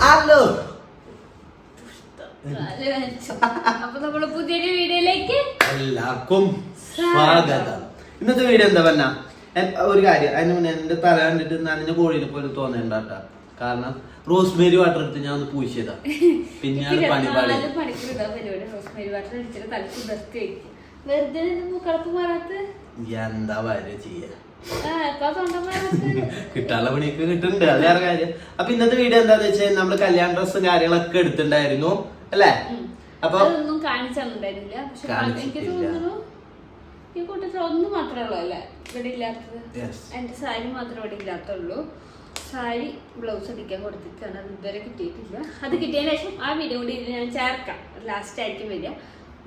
Hello അപ്പൊ നമ്മൾ പുതിയൊരു വീഡിയോയിലേക്ക് എല്ലാവർക്കും സ്വാഗതം. ഇന്നത്തെ വീഡിയോ എന്താ പറഞ്ഞ? ഒരു കാര്യം. അതിന് മുന്നേ എന്റെ തല കണ്ടിട്ട് നനഞ്ഞ കോഴിനെ പോലെ തോന്നേണ്ട കാരണം റോസ്മേരി വാട്ടർ എടുത്ത് ഞാൻ ഒന്ന് പൂശിയതാ. പിന്നെയാണ് പണി പാടി ഇരുപത്തിനാല് മണിക്കൂർ ഇതാ പരിപാടി. റോസ്മേരി വാട്ടർ അടിച്ചിട്ട് തലക്ക് ഉതിർത്തി വെക്കും വെറുതെ മൂക്കളപ്പ് മാറാത്ത? എന്താ വരെ ചെയ്യാ? കിട്ടാനുള്ള പണിയൊക്കെ കിട്ടുന്നുണ്ട്. അത് വേറെ കാര്യം. അപ്പൊ ഇന്നത്തെ വീഡിയോ എന്താന്ന് വെച്ചാൽ നമ്മൾ കല്യാണ ഡ്രസ്സും കാര്യങ്ങളൊക്കെ എടുത്തിട്ടുണ്ടായിരുന്നു അല്ലേ. അപ്പൊ ഒന്നും കാണിച്ചു പക്ഷെ എനിക്ക് തോന്നുന്നു ഈ കൂട്ടത്തിൽ ഒന്ന് മാത്രമേ ഉള്ളൂ അല്ലേ? ഇവിടെ ഇല്ലാത്തത്. എന്റെ സാരി മാത്രമേ ഇവിടെ ഇല്ലാത്തുള്ളൂ. സാരി ബ്ലൗസ് അടിക്കാൻ കൊടുത്തിട്ടാണ് അത് ഇതുവരെ കിട്ടിയിട്ടില്ല. അത് കിട്ടിയതിന് ശേഷം ആ വീഡിയോ കൂടി ഇതിൽ ഞാൻ ചേർക്കാം. ലാസ്റ്റ് ആയിരിക്കും വരിക.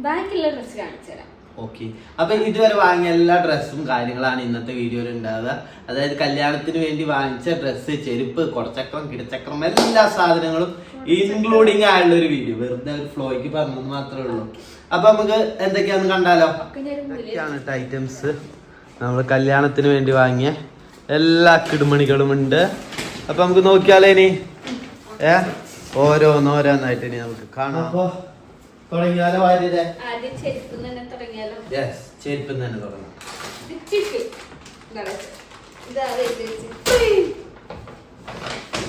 ബാക്കിയുള്ള ഡ്രസ്സ് കാണിച്ചു തരാം ഓക്കെ അപ്പൊ ഇതുവരെ വാങ്ങിയ എല്ലാ ഡ്രസ്സും കാര്യങ്ങളാണ് ഇന്നത്തെ വീഡിയോയിൽ ഉണ്ടാവുക അതായത് കല്യാണത്തിന് വേണ്ടി വാങ്ങിച്ച ഡ്രസ്സ് ചെരുപ്പ് കുറച്ചക്രം കിടച്ചക്രം എല്ലാ സാധനങ്ങളും ഇൻക്ലൂഡിങ് ആയുള്ള ഒരു വീഡിയോ വെറുതെ ഒരു ഫ്ലോയ്ക്ക് പറഞ്ഞത് മാത്രമേ ഉള്ളൂ. അപ്പൊ നമുക്ക് എന്തൊക്കെയാന്ന് കണ്ടാലോ? ഇതൊക്കെയാണ് ഐറ്റംസ് നമ്മൾ കല്യാണത്തിന് വേണ്ടി വാങ്ങിയ എല്ലാ കിടുമണികളും ഉണ്ട്. അപ്പൊ നമുക്ക് നോക്കിയാലേ ഇനി. ഏ? ഓരോന്നോരോന്നായിട്ട് ഇനി നമുക്ക് കാണാം. അപ്പൊ തുടങ്ങിയാലോ ആര്യരെ? ആദ്യം ചെരുപ്പ് തന്നെ തുടങ്ങിയാലോ? യെസ് ചെരുപ്പ് തന്നെ തുടങ്ങാം.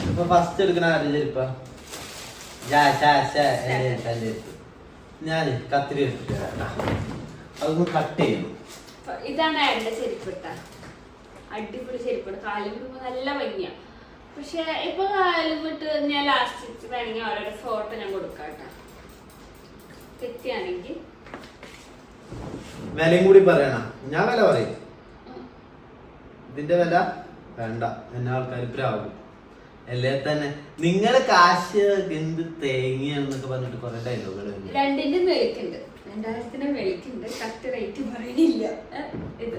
ഇപ്പൊ ഫസ്റ്റ് എടുക്കണ ആരുടെ ചെരുപ്പ? ഞാൻ കത്തിരി. അതൊന്ന് കട്ട് ചെയ്യണം. ഇതാണ് അയാളുടെ ചെരുപ്പ് ഇട്ടാ? അടിപൊളി ചെരുപ്പാണ് കാലും നല്ല ഭംഗിയാ. പക്ഷെ ഇപ്പൊ കാലും വിട്ട് ഞാൻ ലാസ്റ്റ് വേണമെങ്കിൽ അവരുടെ ഫോട്ടോ ഞാൻ കൊടുക്കാം കേട്ടാ. വിലയും കൂടി പറയണം. ഞാൻ വില പറയും. ഇതിന്റെ വില വേണ്ട. എന്നെ ആൾക്കാർ പ്രാവും. അല്ലേ തന്നെ? നിങ്ങൾ കാശ് എന്ത് തേങ്ങയാണെന്നൊക്കെ പറഞ്ഞിട്ട് കുറെ ഡയലോഗുകൾ രണ്ടിന്റെ മേളിക്കുണ്ട് രണ്ടായിരത്തിന്റെ മേളിക്കുണ്ട് കറക്റ്റ് റേറ്റ് പറയണില്ല. ഇത്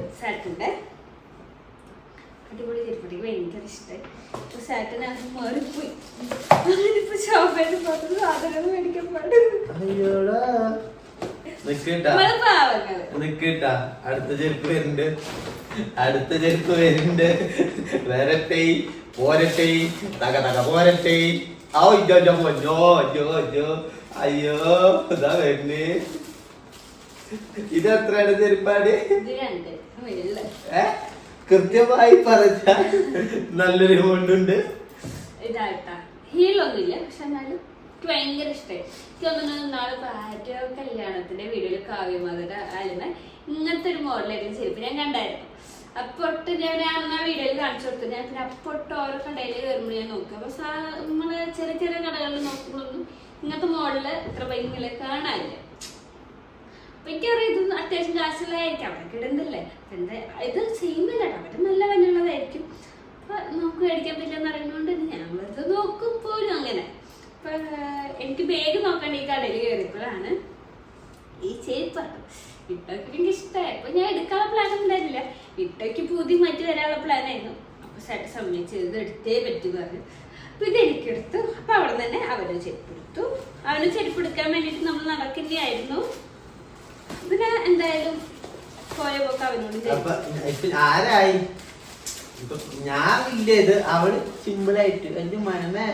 അടിപൊളി ചെരുപ്പ് എനിക്ക് ഭയങ്കര ഇഷ്ടമായി ഇപ്പൊ സാറ്റിനകത്ത് മാറിപ്പോയി. ഇപ്പൊ ഷോപ്പിൽ മാത്രം സാധനങ്ങൾ മേടിക്കാൻ പാടില്ല അടുത്ത ചെരുപ്പ് വരുന്നുണ്ട്. അടുത്ത ചെരുപ്പ് വരുന്നുണ്ട്. വരട്ടെ പോരട്ടെ തക തക പോരട്ടെ. ആ ഇജോ ജോ ജോ ജോ ജോ അയ്യോ ഇതാ വരുന്നേ. ഇത് എത്രയാണ് ചെരുപ്പാട്? ഏഹ് കൃത്യമായി പറഞ്ഞ നല്ലൊരു എമൗണ്ട് ഉണ്ട് ഇതായിട്ടാ ഹീലൊന്നുമില്ല പക്ഷെ എന്നാലും എനിക്ക് ഭയങ്കര ഇഷ്ടമായി എനിക്ക് തോന്നുന്നു നാളെ കല്യാണത്തിന്റെ വീഡിയോയിൽ കാവ്യമാതര ആയിരുന്ന ഇങ്ങനത്തെ ഒരു മോഡലായിരുന്നു ചെരുപ്പ് ഞാൻ കണ്ടായിരുന്നു. അപ്പൊട്ട് ഞാൻ ആ വീഡിയോയിൽ കാണിച്ചു കൊടുത്തു. ഞാൻ പിന്നെ അപ്പൊട്ട് ഓരോ കടയിൽ കയറുമ്പോൾ ഞാൻ നോക്കും. അപ്പൊ നമ്മൾ ചെറിയ ചെറിയ കടകളിൽ നോക്കുമ്പോഴൊന്നും ഇങ്ങനത്തെ മോഡൽ ഇത്ര ഭയങ്കര കാണാനില്ല. എനിക്കറിയാം ഇത് അത്യാവശ്യം കാശുള്ളതായിരിക്കും. അവിടെ കിടന്നില്ലേ എന്താ ഇത് ചെയ്യുന്നില്ല അവിടെ നല്ല വിലയുള്ളതായിരിക്കും അപ്പൊ നമുക്ക് മേടിക്കാൻ പറ്റില്ലെന്ന് അറിയുന്നതുകൊണ്ട് ഞങ്ങളത് നോക്കും പോലും അങ്ങനെ. അപ്പൊ എനിക്ക് ബാഗ് നോക്കാൻ ഈ കടയിൽ കയറിയപ്പോഴാണ് ഈ ചെരുപ്പ് ഇട്ടോക്ക് എനിക്ക് ഇഷ്ടമായി അപ്പൊ ഞാൻ എടുക്കാനുള്ള പ്ലാൻ ഉണ്ടായിരുന്നില്ല. ഇട്ടോക്ക് പൂതി മാറ്റി വരാനുള്ള പ്ലാൻ ആയിരുന്നു. അപ്പൊ സെറ്റ് സമ്മതിച്ച് ഇത് എടുത്തേ പറ്റൂ പറഞ്ഞു. അപ്പൊ ഇത് എനിക്കെടുത്തു അപ്പൊ അവിടെ തന്നെ അവനും ചെരുപ്പ് എടുത്തു. അവന് ചെരുപ്പ് എടുക്കാൻ വേണ്ടിയിട്ട് നമ്മൾ നടക്കുന്നതായിരുന്നു ഇതിന് എന്തായാലും പോയ പോക്ക് അവനോട് അപ്പൊ ചെരുപ്പ് ഇപ്പൊ ആരായി? ഇപ്പൊ ഞാൻ ഇല്ല ഇത് അവൾ സിമ്പിൾ ആയിട്ട് എന്റെ മനമേ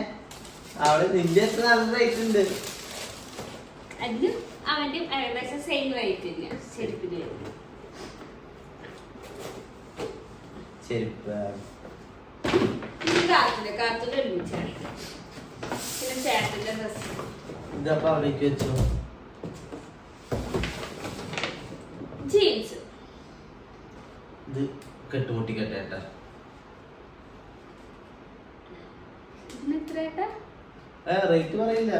അവൾ നിന്റെ എത്ര നല്ല റേറ്റ് ഉണ്ട്? അതിനും അവന്റെ ഏകദേശം സെയിം റേറ്റ് തന്നെയാണ് ചെരുപ്പിന് ചെരുപ്പ്. കാത്തിന്റെ കാത്തിന്റെ ഒരുമിച്ചാണ്. പിന്നെ ചേട്ടന്റെ ഡ്രസ് ഇതപ്പൊ അവിടേക്ക് വെച്ചോ ജീൻസ് ഇത് ഇതിന് ഏ റേറ്റ് പറയില്ല.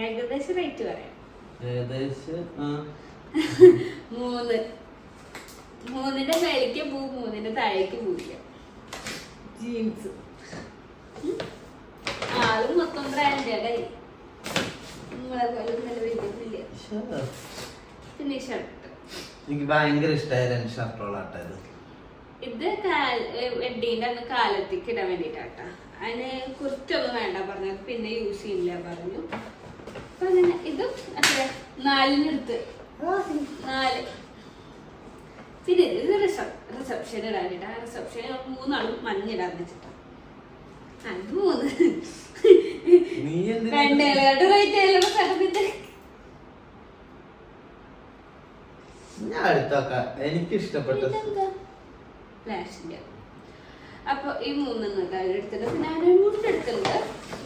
ഏകദേശം റേറ്റ് പറയാം. ഏകദേശം മൂന്ന്. മൂന്നിന്റെ മേലേക്ക് പൂ മൂന്നിന്റെ താഴേക്ക് പൂവില്ല. ജീൻസ് ആൾ മൊത്തം ബ്രാൻഡഡ് ആയി നിങ്ങളെ പോലെ നല്ല വലിയ പിന്നെ ഷർട്ട്. എനിക്ക് ഭയങ്കര ഇഷ്ടമായ രണ്ട് ഷർട്ടുകളാട്ട ഇത്. ഇത് എഡിന്റെ അന്ന് കാലത്തേക്ക് ഇടാൻ വേണ്ടിട്ടാട്ടാ അതിന് കുറിച്ചൊന്നും വേണ്ട പറഞ്ഞു. പിന്നെ യൂസ് ചെയ്യില്ല പറഞ്ഞു. അപ്പൊ അങ്ങനെ ഇതും എത്ര നാലിനെടുത്ത് നാല്. പിന്നെ ഇത് റിസപ്ഷൻ ഇടാൻ ഇട്ടാ റിസപ്ഷൻ മൂന്നാളും മഞ്ഞിടാൻ വെച്ചിട്ടാ. അത് മൂന്ന്. എന്തിനാ? പെണ്ണുകളുടെ റേറ്റ് ആയാലും സമയത്ത് ഞാൻ എനിക്ക് ഇഷ്ടപ്പെട്ട ഇതെന്താ? അപ്പോൾ അപ്പൊ ഈ മൂന്നെണ്ണം കാര്യം എടുത്തിട്ട് പിന്നെ ഞാൻ മുണ്ട് എടുത്തിട്ടുണ്ട്.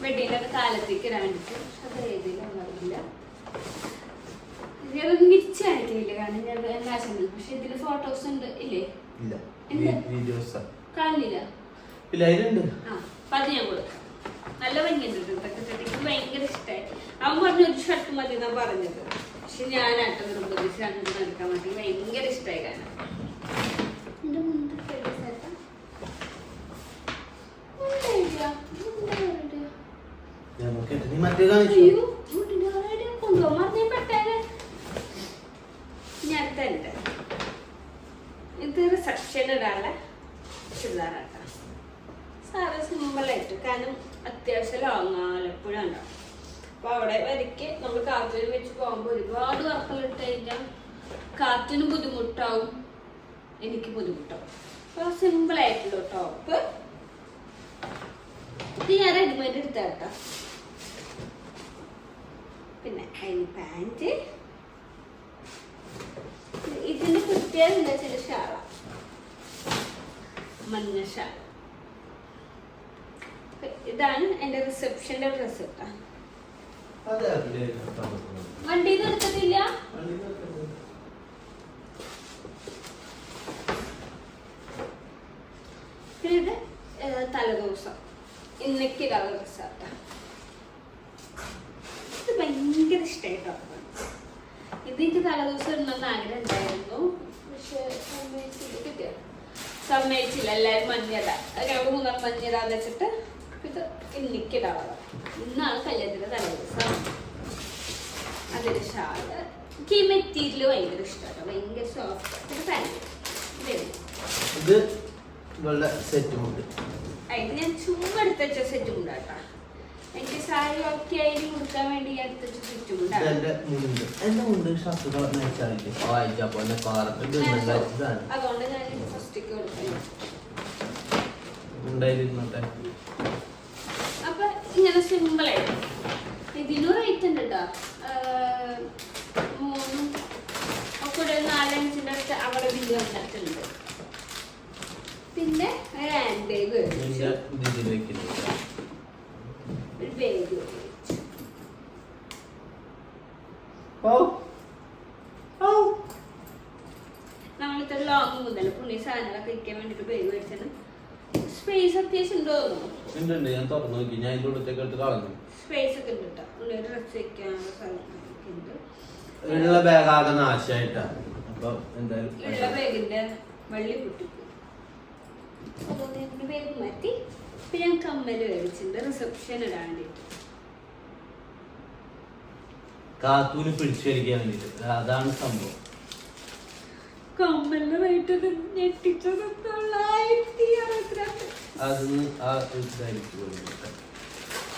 വെഡിങ്ങിന്റെ കാലത്തേക്ക് ഇടാൻ വേണ്ടിട്ട് പക്ഷെ അത് ഏതിലുണ്ടാവില്ല അതൊന്നും വിരിച്ച് കാരണം ഞാൻ കാശുണ്ട് പക്ഷെ ഇതിൽ ഫോട്ടോസ് ഉണ്ട്. ഇല്ലേ? കാണില്ല. അത് ഞാൻ കൊടുക്കാം. നല്ല ഭംഗിയുണ്ട് എനിക്ക് ഭയങ്കര ഇഷ്ടമായി അവൻ പറഞ്ഞ ഒരു ഷർട്ട് മതി എന്നാ പറഞ്ഞത്. പക്ഷെ ഞാൻ ആട്ടം നിർബന്ധിച്ച് അങ്ങനെ നടക്കാൻ വേണ്ടി ഭയങ്കര ഇഷ്ടമായി കാരണം. എന്റെ മുണ്ട് കഴുകി തരാം. മുണ്ട് എവിടെയാ? മുണ്ട് നമുക്ക് നീ മറ്റേ കാണിച്ചു അയ്യോ, മുണ്ടിന്റെ എവിടെയാ? കൊണ്ടുപോകാൻ മറന്നേ പെട്ടേനെ. ഞാൻ തരട്ടെ. ഇത് റിസപ്ഷൻ ഇടാനുള്ള ചുരിദാറാട്ടാ സാധാ സിമ്പിളായിട്ട് കാരണം അത്യാവശ്യം ലോങ് ആലപ്പുഴ ഉണ്ടാവും അപ്പൊ അവിടെ വരയ്ക്ക് നമ്മൾ കാറ്റിന് വെച്ച് പോകുമ്പോൾ ഒരുപാട് വർക്കുകൾ ഇട്ട് കഴിഞ്ഞാൽ കാറ്റിന് ബുദ്ധിമുട്ടാവും എനിക്ക് ബുദ്ധിമുട്ടാവും അപ്പൊ സിമ്പിൾ ആയിട്ടുള്ള ടോപ്പ് ഇത് ഞാൻ റെഡിമെയ്ഡ് എടുത്താട്ടോ പിന്നെ അതിന് പാന്റ് ഇതിന്റെ പ്രത്യേകത എന്താ വെച്ചാൽ ഷാള. മഞ്ഞ ഷാള ഇതാണ് എന്റെ റിസപ്ഷന്റെ ഡ്രസ് കേട്ടോ. വണ്ടിയിൽ നിന്ന് എടുത്തിട്ടില്ല വണ്ടിയിലൊക്കെ പിന്നെ ഇത് ഏഹ്, തലേദിവസം ഇടാനുള്ള ഡ്രസ്സാട്ടാ ഇത് ഭയങ്കര ഇഷ്ടമായിട്ടോ ഇത് എനിക്ക് തലേദിവസം ഇടണമെന്ന് ആഗ്രഹം ഉണ്ടായിരുന്നു പക്ഷെ സമ്മതിച്ചില്ല. കിട്ടിയ? സമ്മതിച്ചില്ല. എല്ലാവരും മഞ്ഞട ഞങ്ങൾ മൂന്നാം മഞ്ഞടാന്ന് വെച്ചിട്ട് ഇത് ഇന്നിക്കിടാവുക ഇന്നാണ് കല്യാണത്തിന്റെ തലേദിവസം. അതിന്റെ ഷാൾ. എനിക്ക് ഈ മെറ്റീരിയൽ ഭയങ്കര ഇഷ്ടമാണ് ഭയങ്കര സോഫ്റ്റ് ഇത് ഇത് ഇവളുടെ സെറ്റും ഉണ്ട്. അതിന് ഞാൻ ചുമ്മാ എടുത്ത് സെറ്റും എനിക്ക് സാരി ഒക്കെ കൊടുക്കാൻ വേണ്ടി എടുത്ത് സെറ്റും ഇത് ഉണ്ടാകും എന്റെ മുണ്ട്. എന്റെ മുണ്ട് ഷർട്ട് വെച്ചാലില്ലേ വായിച്ചാ പോലെ കാറത്ത് ഇതാണ്. അതുകൊണ്ട് ഞാൻ ഫസ്റ്റേക്ക് കൊടുക്കുന്നു. ഉണ്ടായിരുന്നോട്ടെ അപ്പൊ ഇങ്ങനെ സിമ്പിൾ ആയിട്ട്. ഇതിനും റേറ്റ് ഉണ്ട് കേട്ടോ. മൂന്നും ഒക്കെ നാലഞ്ചിന്റെ അടുത്ത് അവിടെ ബില്ല് വന്നിട്ടുണ്ട് പിന്നെ ഒരു ഹാൻഡ് ബാഗ് ഒരു നമ്മളിത്ര ലോങ് മുതൽ പുണ്യ സാധനങ്ങളൊക്കെ ഇരിക്കാൻ വേണ്ടിട്ട് ബാഗ് മേടിച്ചത്. സ്പേസ് അത്യാവശ്യം ഉണ്ടോ ഉണ്ട് ഉണ്ട് ഞാൻ തുറന്നു നോക്കി. ഞാൻ ഇതിന്റെ ഉള്ളത്തേക്ക് എടുത്ത് കളഞ്ഞു. സ്പേസ് ഒക്കെ ഉണ്ട് കേട്ടോ ഉള്ളിൽ ഡ്രസ് വെക്കാനുള്ള ഉണ്ട്. ഉള്ള ബാഗ് ആകെ അപ്പൊ എന്തായാലും ഉള്ള ബാഗിന്റെ വള്ളി പൊട്ടിപ്പോയി അതുകൊണ്ട് ഞാൻ ബാഗ് മാറ്റി. ഇപ്പൊ ഞാൻ കമ്മൽ മേടിച്ചിട്ടുണ്ട് റിസപ്ഷൻ ഇടാൻ വേണ്ടിട്ട് കാത്തൂന് വേണ്ടിട്ട്. അതാണ് സംഭവം. കമ്മലിന്റെ റേറ്റ് ഞെട്ടിച്ചത് തൊള്ളായിരത്തി അറുപത്തിരണ്ട്. അതൊന്ന് ആ ഇതായിരിക്കും വേണ്ടിയിട്ട്.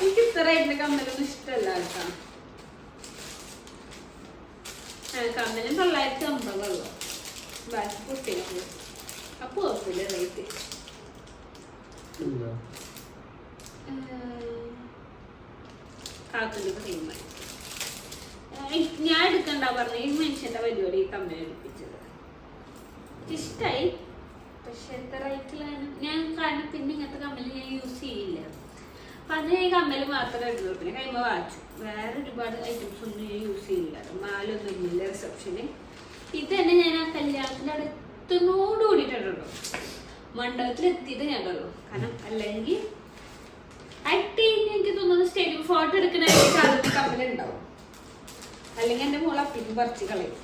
എനിക്ക് ഇത്ര റേറ്റിന്റെ കമ്മലൊന്നും ഇഷ്ടമല്ല കേട്ടോ. കമ്മലും തൊള്ളായിരത്തി അമ്പതുള്ളൂ ബാക്കി കുട്ടികൾക്ക്. അപ്പൊ കുഴപ്പമില്ല റേറ്റ് എന്താ? കാത്തുണ്ട് തീരുമാനം ഞാൻ എടുക്കണ്ട പറഞ്ഞു ഈ മനുഷ്യന്റെ പരിപാടി ഈ കമ്പനി എടുപ്പിച്ചത് ഇഷ്ടായി പക്ഷെ എത്ര റേറ്റിലാണ് ഞാൻ കാരണം പിന്നെ ഇങ്ങനത്തെ കമ്മൽ ഞാൻ യൂസ് ചെയ്യില്ല അപ്പൊ അത് ഈ കമ്മൽ മാത്രമേ എടുത്തു പിന്നെ കൈമ വാച്ചു വേറെ ഒരുപാട് ഐറ്റംസ് ഒന്നും ഞാൻ യൂസ് ചെയ്യില്ല മാലൊന്നും ഇല്ല റിസപ്ഷന് ഇത് തന്നെ ഞാൻ ആ കല്യാണത്തിന്റെ അടുത്തിനോട് കൂടിയിട്ടുള്ളൂ മണ്ഡപത്തിൽ എത്തിയത് ഞാൻ ഉള്ളൂ കാരണം അല്ലെങ്കിൽ അട്ടി എനിക്ക് തോന്നുന്നു സ്റ്റേജിൽ ഫോട്ടോ എടുക്കുന്ന സാധനം കമ്മലുണ്ടാവും അല്ലെങ്കിൽ എന്റെ മോളെ അപ്പിക്ക് പറിച്ച് കളയും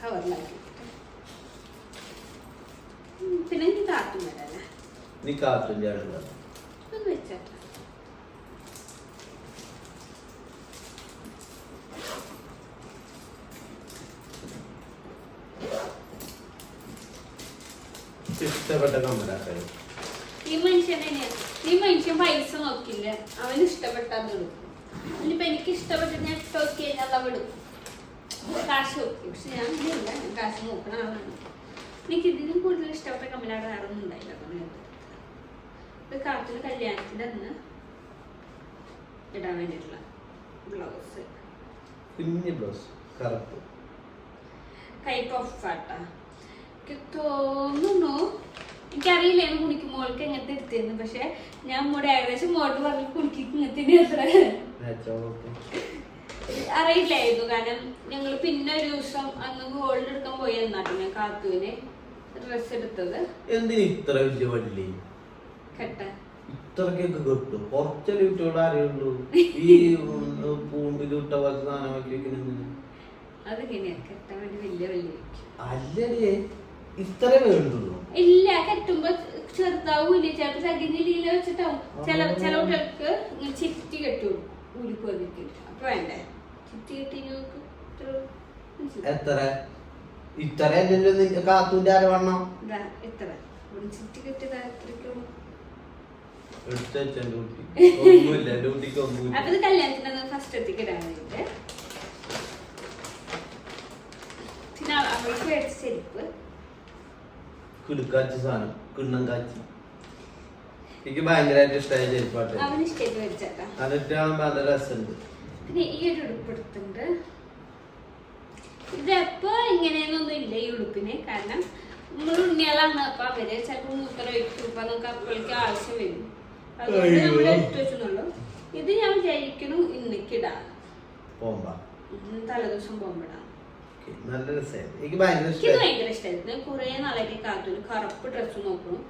കവറിലാക്കി പിന്നെ എനിക്ക് കാത്തും വരാല്ലേ? നീ ഒന്ന് വെച്ചേട്ടാ. ഇഷ്ടപ്പെട്ട കമ്മലാക്കായി ഈ മനുഷ്യൻ തന്നെയാണ് ഈ മനുഷ്യൻ പൈസ നോക്കില്ല. അവന് ഇഷ്ടപ്പെട്ടത് എടുക്കും ഇനിയിപ്പൊ എനിക്ക് ഇഷ്ടപ്പെട്ട് ഞാൻ നോക്കി കഴിഞ്ഞാൽ എടുക്കും കാശ് നോക്കി. പക്ഷെ ഞാൻ ഇല്ല. ഞാൻ കാശ് നോക്കണ ആളാണ്. എനിക്ക് ഇതിലും കൂടുതൽ ഇഷ്ടപ്പെട്ട കമ്മലാട് വേറെ ഒന്നും ഉണ്ടായില്ല. കാട്ടിൽ കല്യാണത്തിന്റെ അന്ന് ഇടാൻ വേണ്ടിയിട്ടുള്ള ബ്ലൗസ് കുഞ്ഞ് ബ്ലൗസ് കറുപ്പ്. കൈ പഫാട്ടാ എനിക്ക് തോന്നുന്നു എനിക്കറിയില്ല എന്ന് കുണിക്ക്. മോൾക്ക് എങ്ങനത്തെ എടുത്തിരുന്നു പക്ഷെ ഞാൻ മോടെ ഏകദേശം മോട്ട് പറഞ്ഞ് കുണിക്ക് ഇങ്ങനത്തെ അത്ര അറിയില്ലായിരുന്നു. കാരണം ഞങ്ങൾ പിന്നെ ഒരു ദിവസം അന്ന് ഗോൾഡ് എടുക്കാൻ പോയി എന്നാട്ടോ ഞാൻ കാത്തുവിന് ഡ്രസ് എടുത്തത്. എന്തിന് ഇത്ര വലിയ വള്ളി കെട്ട. ഇത്രക്കൊക്കെ കിട്ടും. കുറച്ചല്ലേ കുട്ടികളെ അറിയുള്ളൂ. ഈ പൂമ്പിലിട്ട പോലത്തെ സാധനമൊക്കെ വെക്കുന്നത് അതിങ്ങനെയാ? കെട്ടാൻ വേണ്ടി വലിയ വലിയ അല്ലേ ഇല്ല കെട്ടുമ്പോ ചെറുതാവൂല ചിലപ്പോ ചകിരിയില വെച്ചിട്ടാവും. ചില ചില കുട്ടികൾക്ക് ഇങ്ങനെ ചിറ്റി കെട്ടും ഉരുക്ക് വന്നിട്ട് അപ്പൊ വേണ്ടേ? ചിറ്റി കെട്ടി? എത്ര? ഇത്ര കാത്തൂന്റെ അരവണ്ണം. എത്ര? ചിറ്റി കെട്ടിയത് എത്രയ്ക്കും? അപ്പൊ ഇത് കല്യാണത്തിന് ഫസ്റ്റ് എത്തിക്ക് ഇടാൻ വേണ്ടിട്ട് പിന്നെ അവൾക്ക് മേടിച്ച ചെരുപ്പ്. കിടുക്കാച്ചി സാധനം. കിണ്ണം കാച്ചി. എനിക്ക് ഭയങ്കരമായിട്ട് ഇഷ്ടമായ ചെരുപ്പാട്ട് അതിട്ടാകുമ്പോ നല്ല രസമുണ്ട്. പിന്നെ ഈ ഒരു ഉടുപ്പ് എടുത്തിട്ടുണ്ട് ഇതെപ്പോ ഇങ്ങനെയൊന്നും ഇല്ല ഈ ഉടുപ്പിന്. കാരണം നമ്മൾ ഉണ്ണികളാണ്. അപ്പൊ അവർ ചിലപ്പോ മൂത്ര ഒഴിക്കും നമുക്ക് അപ്പോഴേക്ക് ആവശ്യം വരും. അതുകൊണ്ട് നമ്മൾ. എടുത്തു വെച്ചെന്നുള്ളൂ. ഇത് ഞാൻ വിചാരിക്കണു ഇന്നിക്കിടാ. തലേദിവസം പോകുമ്പോഴാണ് നല്ല രസമായിരുന്നു. എനിക്ക് ഭയങ്കര എനിക്ക് ഇഷ്ടമായി ഭയങ്കര ഇഷ്ടമായിരുന്നു ഞാൻ കുറേ നാളായിട്ട് കാത്തൊരു കറുപ്പ് ഡ്രസ്സ് നോക്കണം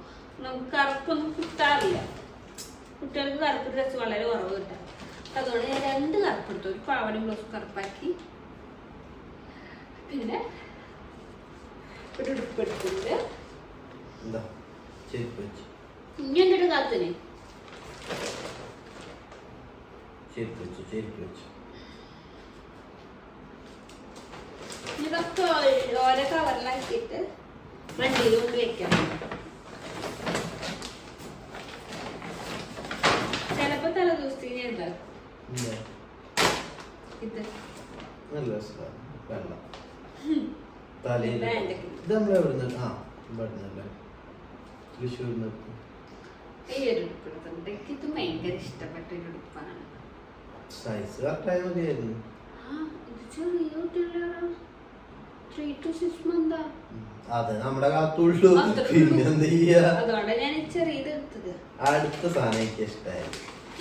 നമുക്ക് കറുപ്പൊന്നും കിട്ടാറില്ല. കുട്ടികൾക്ക് കറുപ്പ് ഡ്രസ്സ് വളരെ കുറവ് കിട്ടാം. അതുകൊണ്ട് ഞാൻ രണ്ട് കറുപ്പ് എടുത്തു. ഒരു പാവടയും ബ്ലൗസ് കറുപ്പാക്കി. പിന്നെ ഒരു ഉടുപ്പ് എടുത്തിട്ടുണ്ട്. ഇനി എന്തിട്ട് കാത്തിന്? ചെരുപ്പ് വെച്ചു ചെരുപ്പ് വെച്ചു. ഇതൊക്കെ ഓ- ഓരോ കവറിലാക്കിയിട്ട് വണ്ടിയിൽ കൊണ്ട് വെക്കാം. ചിലപ്പോ തല ദിവസത്തേക്ക് ഞാൻ ഉണ്ടാക്കും? ഇത്. നല്ല വെള്ളം. തലയിൽ. ഇത് നമ്മൾ എവിടുന്ന്? ആ ഇവിടുന്നല്ലേ തൃശ്ശൂരിൽ നിന്ന് ഈ ഒരു ഉടുപ്പ് എടുത്തിട്ടുണ്ട് എനിക്ക് ഇത് ഭയങ്കര ഇഷ്ടപ്പെട്ട ഒരു ഉടുപ്പാണ്. സൈസ് കറക്റ്റായി മതിയായിരുന്നു. ആ ഇത് ചെറിയ കുട്ടികളാണ് ത്രീ ടു സിക്സ് മന്താ ഉം. അത് നമ്മുടെ കാത്തുള്ളൂ. അത്രേ പിന്നെ എന്ത് ചെയ്യാ? അതുകൊണ്ട് ഞാൻ ഈ ചെറിയത് എടുത്തത്. അടുത്ത സാധനം എനിക്ക് ഇഷ്ടമായി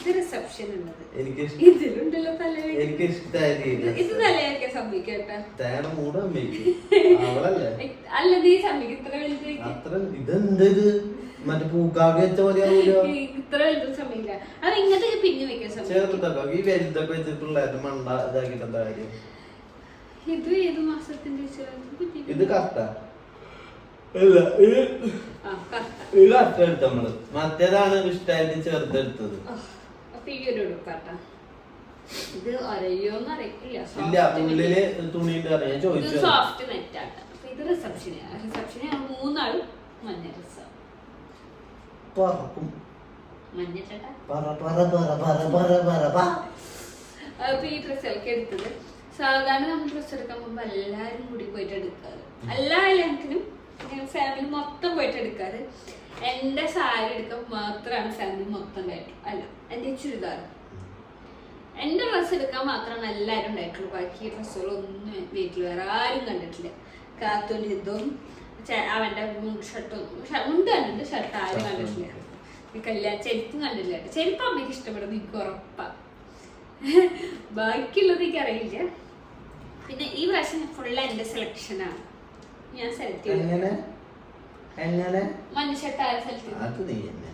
ഇത് റിസപ്ഷൻ ഉള്ളത്. എനിക്ക് ഇഷ്ട- ഇതിലുണ്ടല്ലോ തലവേദന എനിക്ക് ഇഷ്ടമായത് ഇത് ഇത് തലയൊക്കെ സമ്മതിക്കട്ടെ തേട മൂട അമ്മയ്ക്ക്. അവളല്ലേ? അല്ല നീ സമ്മതിക്കും ഇത്ര വലുത് അത്ര ഇതെന്ത് ഇത് മറ്റേ പൂക്കാവി വെച്ച ഇത്ര വലുത് സമ്മതിക്കില്ല അത് ഇങ്ങനത്തെ പിന്നെ വെക്കാൻ സമ്മതിക്കും ചെറുതൊക്കെ ഈ വലുതൊക്കെ വെച്ചിട്ട് മണ്ട ഇതാക്കിട്ട് എന്താ കാര്യം? ഇത് ഏത് മാസത്തിന്റെ? ഇത് അല്ല ഇത് എടുത്ത നമ്മൾ? മറ്റേതാണ് ഇഷ്ടമായിട്ട് ഒരു ഇത് അറിയോന്ന് അറിയില്ല ഇല്ല ഉള്ളിൽ തുണിയിട്ട് അറിയാൻ ഇത് ചോദിച്ചു സോഫ്റ്റ് നെറ്റ് ആട്ടാ അപ്പൊ ഇത് റിസപ്ഷന് റിസപ്ഷന് ഞങ്ങൾ മൂന്നാളും മഞ്ഞ ഡ്രസ്സാ പറക്കും. മഞ്ഞ ചേട്ടാ. പറ പറ പറ പറ പറ പറ പറ. അപ്പൊ ഈ ഡ്രസ്സൊക്കെ എടുത്തത് സാധാരണ നമ്മൾ ഡ്രസ്സ് എടുക്കാൻ പോകുമ്പോ എല്ലാരും കൂടി പോയിട്ട് എടുക്കാറ്. എല്ലാ കല്യാണത്തിനും ഫാമിലി മൊത്തം പോയിട്ട് എടുക്കാറ്. എന്റെ സാരി എടുക്കാൻ മാത്രമാണ് ഫാമിലി മൊത്തം ഉണ്ടായിട്ടുള്ളൂ അല്ല എന്റെ ചുരിദാർ. എന്റെ ഡ്രസ്സ് എടുക്കാൻ മാത്രമാണ് എല്ലാരും ഉണ്ടായിട്ടുള്ളൂ. ബാക്കി ഡ്രസ്സുകളൊന്നും വീട്ടിൽ വേറെ ആരും കണ്ടിട്ടില്ല. കാത്തോന്റെ ഇതും അവന്റെ ഷർട്ടും മുണ്ട് കണ്ടിട്ട് ഷർട്ട് ആരും കണ്ടിട്ടില്ല. കല്യാണ ചെരുപ്പും കണ്ടിട്ടില്ല കേട്ടോ. ചെരുപ്പ് അമ്മയ്ക്ക് ഇഷ്ടപ്പെടും എനിക്ക് ഉറപ്പാ. ബാക്കിയുള്ളത് എനിക്ക് അറിയില്ല പിന്നെ ഈ പ്രാവശ്യം ഫുൾ എന്റെ സെലക്ഷനാണ് ഞാൻ സെലക്ട് ചെയ്തു എങ്ങനെ? എങ്ങനെ? മഞ്ഞ അത് നീ തന്നെ.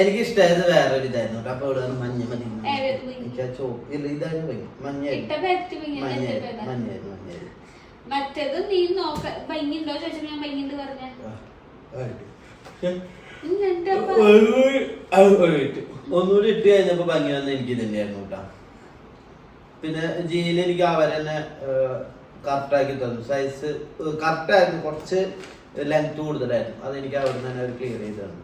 എനിക്ക് ഇഷ്ടമായത് വേറൊരു ഇതായിരുന്നു കേട്ടോ. അപ്പൊ ഇവിടെ മഞ്ഞ മതി മഞ്ഞ? മഞ്ഞായിരുന്നു. മഞ്ഞായിരുന്നു മറ്റേത് നീ നോക്ക. ഭംഗിണ്ടോ ചോദിച്ചാൽ ഞാൻ ഭംഗിയുണ്ട് പറഞ്ഞ. ഒന്നുകൂടി ഇട്ട് കഴിഞ്ഞപ്പോ ഭംഗി വന്ന എനിക്ക് തന്നെയായിരുന്നു കേട്ടോ. പിന്നെ ജീനിൽ എനിക്ക് അവരെന്നെ കറക്റ്റാക്കി തന്നു. സൈസ് കറക്റ്റായിരുന്നു കുറച്ച് ലെങ്ത് കൂടുതലായിരുന്നു. അതെനിക്ക് അവിടെ നിന്ന് തന്നെ അവർ ക്ലിയർ ചെയ്ത് തന്നു.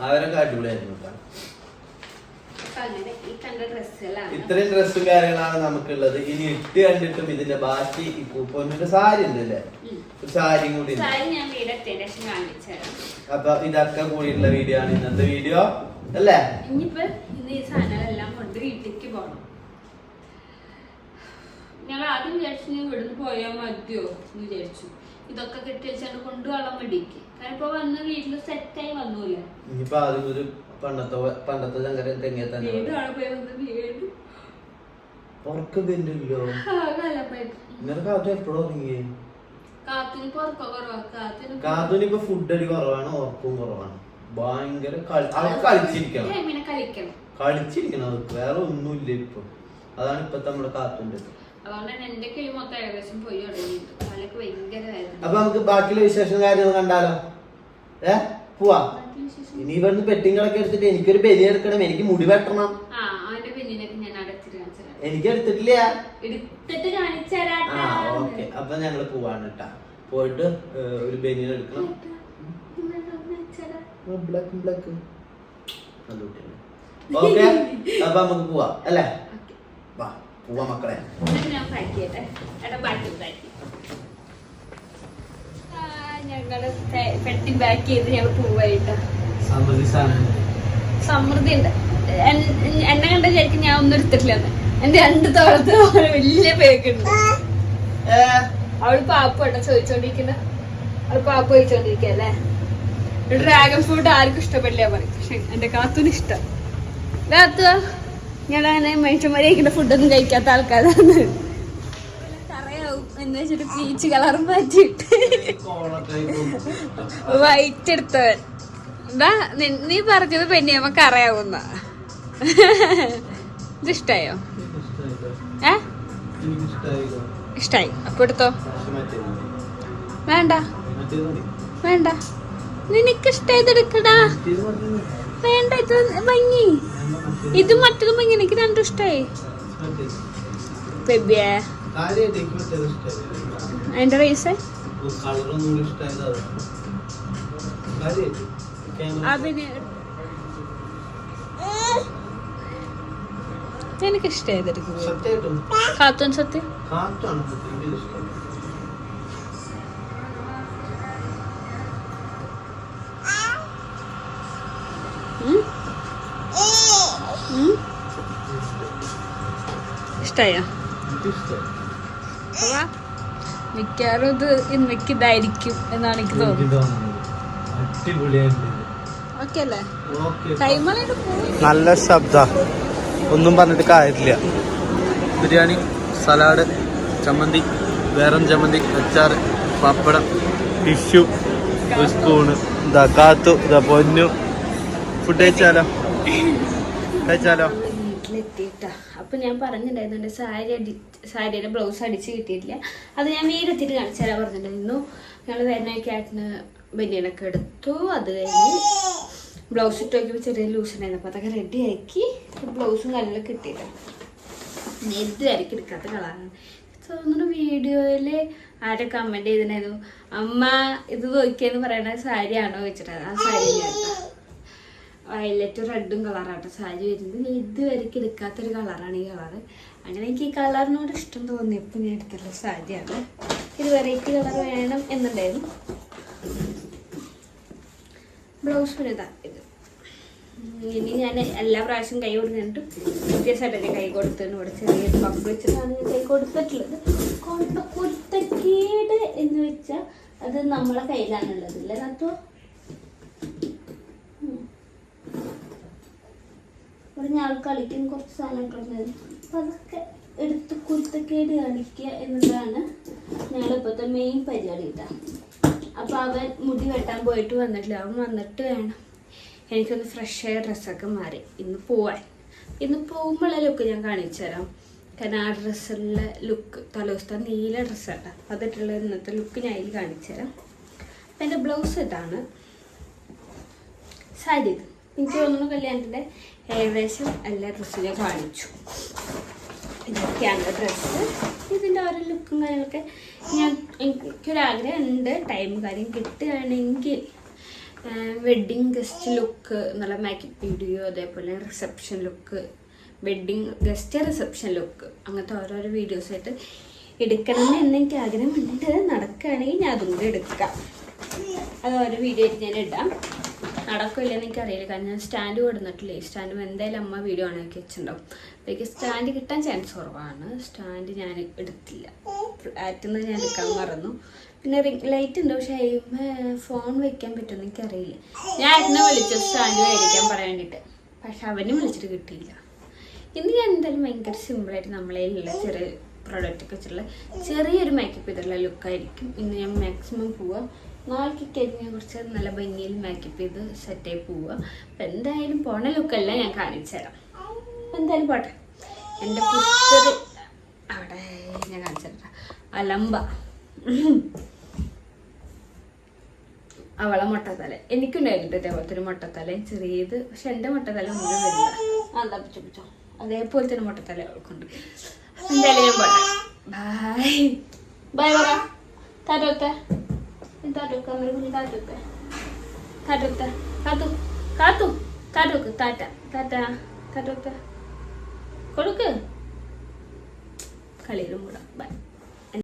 അവരൊക്കെ അടിപൊളിയായിരുന്നു കേട്ടോ. ഇത്രയും ഡ്രസ്സും കാര്യങ്ങളാണ് നമുക്കുള്ളത്. ഇനി ഇട്ട് കണ്ടിട്ടും ഇതിന്റെ ബാക്കി ഈ പൊന്നിന്റെ സാരി ഉണ്ട് അല്ലേ? ഉം. സാരിയും കൂടി അപ്പൊ ഇതൊക്കെ കൂടിയുള്ള വീഡിയോ ആണ് ഇന്നത്തെ വീഡിയോ. അല്ലേ? ഇനിയിപ്പോ ഈ സാധനങ്ങളെല്ലാം കൊണ്ട് വീട്ടിലേക്ക് പോകണം ഞങ്ങൾ ആദ്യം വിചാരിച്ചു ഇവിടുന്ന് പോയാൽ മതിയോ എന്ന് വിചാരിച്ചു. ഇതൊക്കെ കെട്ടി വെച്ചാണ്ട് കൊണ്ടുപോകാൻ വേണ്ടിക്ക് കാരണം ഇപ്പൊ വന്ന് വീട്ടിൽ സെറ്റായി വന്നൂല ഇനിയിപ്പോ ആദ്യം ഒരു പണ്ടത്തെ പണ്ടത്തെ തെങ്ങിയ തന്നെ പോയി വന്ന് വീട് എപ്പോഴും ഉറങ്ങിയേ? കാത്തിന് ഫുഡ് അടി കുറവാണ് ഉറക്കവും കുറവാണ്. ഭയങ്കര കളിച്ചിരിക്കണം. കളിച്ചിരിക്കണം അവർക്ക് വേറെ ഒന്നുമില്ല ഇപ്പൊ. അതാണ് ഇപ്പത്തെ നമ്മുടെ കാത്തുണ്ട് അതുകൊണ്ട് തന്നെ എന്റെ കിളി മൊത്തം ഏകദേശം പോയി തുടങ്ങിയിട്ട് കാലൊക്കെ ഭയങ്കര വേദന. അപ്പൊ നമുക്ക് ബാക്കിയുള്ള വിശേഷം കാര്യങ്ങൾ കണ്ടാലോ? ഏ? പോവാ. ഇനി ഇവിടുന്ന് പെട്ടിങ്ങളൊക്കെ എടുത്തിട്ട് എനിക്കൊരു ബലി എടുക്കണം. എനിക്ക് മുടി വെട്ടണം. ആ അവന്റെ ഞാൻ അടച്ചിട്ട് കാണിച്ചുതരാം എനിക്ക് എടുത്തിട്ടില്ല. എടുത്തിട്ട് കാണിച്ചു ആ ഓക്കെ. അപ്പൊ ഞങ്ങൾ പോവാണ് കേട്ടാ. പോയിട്ട് ഒരു ബനിയൻ എടുക്കണം. Black black okay. അപ്പൊ നമുക്ക് പോവാ. അല്ലേ? വാ. പോവാ മക്കളെ. ഞങ്ങൾ പെട്ടി ബാക്ക് ചെയ്ത് ഞങ്ങൾ പോവായിട്ടാ. സമൃദ്ധി ഉണ്ട്. എന്നെ കണ്ട ശരിക്കും ഞാൻ ഒന്നും എടുത്തിട്ടില്ല. എന്റെ രണ്ട് തോളത്ത് വലിയ പേക്ക് ഉണ്ട്. അവൾ പാപ്പ കേട്ടോ ചോദിച്ചോണ്ടിരിക്കുന്ന. അവൾ പാപ്പ ചോദിച്ചോണ്ടിരിക്കല്ലേ ഡ്രാഗൺ ഫ്രൂട്ട് ആർക്കും ഇഷ്ടപ്പെടില്ല പറയും. പക്ഷെ എന്റെ കാത്തൂന് ഇഷ്ടം. കാത്തു ഞാൻ അങ്ങനെ മനുഷ്യന്മാരെ കഴിക്കുന്ന ഫുഡൊന്നും കഴിക്കാത്ത ആൾക്കാരാണ്. കറയാവും എന്ന് വെച്ചിട്ട് പീച്ച് കളർ മാറ്റിയിട്ട്. വൈറ്റ് എടുത്തവൻ. എന്താ നീ പറഞ്ഞത് പെണ്ണിയമ്മ കറയാവുന്ന. ഇതിഷ്ടായോ? ഇഷ്ടായോ ഏ? ഇഷ്ടായി. അപ്പൊ എടുത്തോ. വേണ്ട. വേണ്ട. നിനക്ക് ഇഷ്ടായത് എടുക്കടാ വേണ്ട ഇത് ഭംഗി. ഇത് മറ്റതും എനിക്ക് രണ്ടും ഇഷ്ടായി. ബേബിയെ. അതിന്റെ റേസ് ഇഷ്ടമായത് എനിക്ക് സത്യമായിട്ടും കാത്തോൻ സത്യം കാറ്റാണ് എനിക്ക് ഇഷ്ടം ഉം? ഉം? ഇഷ്ടായോ? മിക്കാറും മിക്കവാറും ഇത് ഇന്നക്ക് ഇതായിരിക്കും എന്നാണ് എനിക്ക് തോന്നുന്നത്. നല്ല ശബ്ദ. ഒന്നും പറഞ്ഞിട്ട് കാര്യമില്ല. ബിരിയാണി സലാഡ് ചമ്മന്തി വേറം ചമ്മന്തി അച്ചാർ പപ്പടം ടിഷ്യു ഒരു സ്പൂണ്. ഇതാ കാത്തു. ഇതാ പൊന്നു. ഫുഡ് കഴിച്ചാലോ? കഴിച്ചാലോ? വീട്ടിലെത്തിയിട്ടാ. അപ്പൊ ഞാൻ പറഞ്ഞിട്ടുണ്ടായിരുന്നു എന്റെ സാരി അടി സാരിയുടെ ബ്ലൗസ് അടിച്ച് കിട്ടിയിട്ടില്ല. അത് ഞാൻ വേരെത്തിയിട്ട് കാണിച്ചു തരാൻ പറഞ്ഞിട്ടുണ്ടായിരുന്നു. ഞങ്ങൾ വരുന്നൊക്കെ ആയിട്ട് ബനിയനൊക്കെ എടുത്തു. അത് കഴിഞ്ഞ് ബ്ലൗസ് ഇട്ട് നോക്കിയപ്പോൾ ചെറിയ ലൂസ് ഉണ്ടായിരുന്നു. അപ്പോൾ അതൊക്കെ റെഡി ആക്കി ബ്ലൗസും കല്ലിൽ കിട്ടിയില്ല ഇനി ഇതുവരെയ്ക്ക് എടുക്കാത്ത കളറാണ് തോന്നുന്നു വീഡിയോയിൽ ആരെ കമന്റ് ചെയ്തിട്ടുണ്ടായിരുന്നു. അമ്മ ഇത് നോക്കിയെന്ന് പറയുന്ന സാരിയാണോ? വെച്ചിട്ട് ആ സാരി കേട്ടോ. വയലറ്റും റെഡും കളറാട്ടോ. സാരി വരുന്നത്. ഞാൻ ഇതുവരെക്ക് എടുക്കാത്തൊരു കളറാണ് ഈ കളറ്. അങ്ങനെ എനിക്ക് ഈ കളറിനോട് ഇഷ്ടം തോന്നി. തോന്നിയപ്പോൾ ഞാൻ എടുത്തുള്ള സാരിയാണ്. ഇത് വെറൈറ്റി കളർ വേണം എന്നുണ്ടായിരുന്നു. ബ്ലൗസ് പിന്നെ ഇതാ ഇത്. ഇനി ഞാൻ എല്ലാ പ്രാവശ്യം കൈ കൊടുത്തിട്ട് വ്യത്യാസമായിട്ടല്ലേ കൈ കൊടുത്തിട്ടുണ്ട് ഇവിടെ ചെറിയ പമ്പ് വെച്ചിട്ടാണ് ഞാൻ കൈ കൊടുത്തിട്ടുള്ളത്. കൊടുത്ത കുരുത്തക്കേട് എന്ന് വെച്ചാൽ അത് നമ്മളെ കയ്യിലാണുള്ളത്. അല്ലേ തത്വ ഇവിടെ ഞാൻ കളിക്കാൻ കുറച്ച് സാധനങ്ങളുണ്ടായിരുന്നു അപ്പം അതൊക്കെ എടുത്ത് കുരുത്തക്കേട് കാണിക്കുക എന്നതാണ് ഞങ്ങളിപ്പോഴത്തെ മെയിൻ പരിപാടി കേട്ടോ അപ്പോൾ അവൻ മുടി വെട്ടാൻ പോയിട്ട് വന്നിട്ടില്ല. അവൻ വന്നിട്ട് വേണം. എനിക്കൊന്ന് ഫ്രഷ് ആയ ഡ്രസ്സൊക്കെ മാറി. ഇന്ന് പോവാൻ. ഇന്ന് പോകുമ്പോഴുള്ള ലുക്ക് ഞാൻ കാണിച്ചു തരാം. കാരണം ആ ഡ്രസ്സുള്ള ലുക്ക് തലോസ്ത നീല ഡ്രസ്സാണ് അതിട്ടുള്ള ഇന്നത്തെ ലുക്ക് ഞാൻ അതിൽ കാണിച്ചു തരാം. എന്റെ ബ്ലൗസ് ഇതാണ്. സാരി ഇത്. എനിക്ക് തോന്നുന്നു കല്യാണത്തിന്റെ ഏകദേശം എല്ലാ ഡ്രസ്സും ഞാൻ കാണിച്ചു. ഇതൊക്കെയാണ് ഡ്രസ്സ് ഇതിന്റെ ഓരോ ലുക്കും കാര്യങ്ങളൊക്കെ ഞാൻ എനിക്കൊരാഗ്രഹം ഉണ്ട് ടൈം കാര്യം കിട്ടുകയാണെങ്കിൽ വെഡ്ഡിങ് ഗസ്റ്റ് ലുക്ക് നല്ല മേക്കപ്പ് വീഡിയോ അതേപോലെ reception look wedding guest reception look അങ്ങനത്തെ ഓരോരോ വീഡിയോസായിട്ട് എടുക്കണം എന്ന് എനിക്ക് ആഗ്രഹമുണ്ട്. നടക്കുകയാണെങ്കിൽ ഞാൻ അതും കൂടെ എടുക്കാം. അത് ഓരോ വീഡിയോ ആയിട്ട് ഞാൻ ഇടാം. നടക്കില്ലെന്ന് എനിക്കറിയില്ല. കാരണം ഞാൻ സ്റ്റാൻഡ് കൊടുത്തിട്ടില്ലേ സ്റ്റാൻഡ് എന്തായാലും അമ്മ വീഡിയോ ആണാക്കി വെച്ചിട്ടുണ്ടാവും. എനിക്ക് സ്റ്റാൻഡ് കിട്ടാൻ ചാൻസ് കുറവാണ്. സ്റ്റാൻഡ് ഞാൻ എടുത്തില്ല. ഫ്ലാറ്റിൽ നിന്ന് ഞാൻ എടുക്കാൻ മറന്നു. പിന്നെ റിംഗ് ലൈറ്റ് ഉണ്ട്. പക്ഷെ ഫോൺ വെക്കാൻ പറ്റുമെന്ന് എനിക്കറിയില്ല. ഞാൻ എന്നെ വിളിച്ചു സ്റ്റാൻഡ് മേടിക്കാൻ പറയാൻ വേണ്ടിയിട്ട്. പക്ഷെ അവനും വിളിച്ചിട്ട് കിട്ടിയില്ല. ഇന്ന് ഞാൻ എന്തായാലും ഭയങ്കര സിമ്പിളായിട്ട് നമ്മളതിലുള്ള ചെറിയ പ്രോഡക്റ്റ് ഒക്കെ വെച്ചിട്ടുള്ള ചെറിയൊരു മേക്കപ്പ് ചെയ്തിട്ടുള്ള ലുക്കായിരിക്കും ഇന്ന് ഞാൻ മാക്സിമം പോവുക നാളേക്ക് കഴിഞ്ഞാൽ കുറച്ച് നല്ല ഭംഗിയിൽ മേക്കപ്പ് ചെയ്ത് ആയി പോവുക. അപ്പം എന്തായാലും പോണ ലുക്കല്ല ഞാൻ കാണിച്ചു തരാം. എന്തായാലും പോട്ടെ. എന്റെ പുസ്തക അവിടെ ഞാൻ കാണിച്ചു തരാം. അലമ്പ. അവളെ മുട്ടത്തല. എനിക്കുണ്ടായിരുന്നു ഇതേപോലത്തെ ഒരു മുട്ടത്തല. ചെറിയത്. പക്ഷെ എന്റെ മുട്ടത്തല മുഴുവൻ വരില്ല. അതാ പിച്ചോ പിച്ചോ അതേപോലെ തന്നെ മുട്ടത്തല അവൾക്കുണ്ട്. എന്തായാലും ഞാൻ പോട്ടെ. ബൈ ബൈ പറ താറ്റോത്തെ താറ്റോക്ക് അമ്മ കുഞ്ഞ് താറ്റോത്തെ താറ്റോത്തെ കാത്തു കാത്തു താറ്റോക്ക് താറ്റ താറ്റ താറ്റോത്തെ കൊടുക്ക് കളിയിലും കൂടാ ബൈ